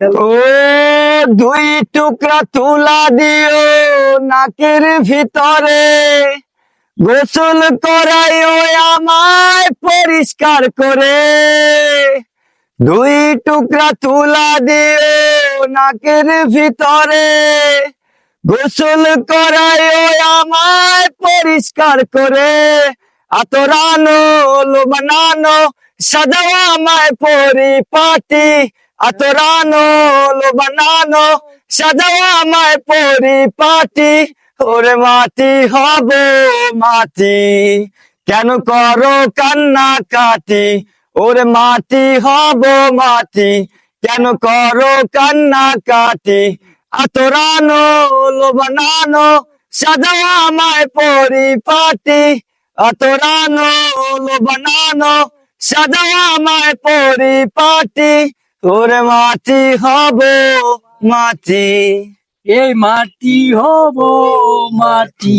ও দুই টুকরা তুলা দিও নাকের ভিতরে। গোসল করাইও আমায় পরিষ্কার করে। দুই টুকরা তুলা দিও নাকের ভিতরে। গোসল করাইও আমায় পরিষ্কার করে। আতরানো বানানো সাজাও আমায় পরিপাটি। আতরানো বানানো সাজাও আমায় পরিপাটি। ওরে মাটি হব মাটি, কেন করো কান্না কাটি? ওরে মাটি হব মাটি, কেন করো কান্না কাটি? আতরানো বানানো সাজাও আমায় পরিপাটি। আতরানো বানানো সাজাও আমায় পরিপাটি। ওরে মাটি হব মাটি। এই মাটি হব মাটি।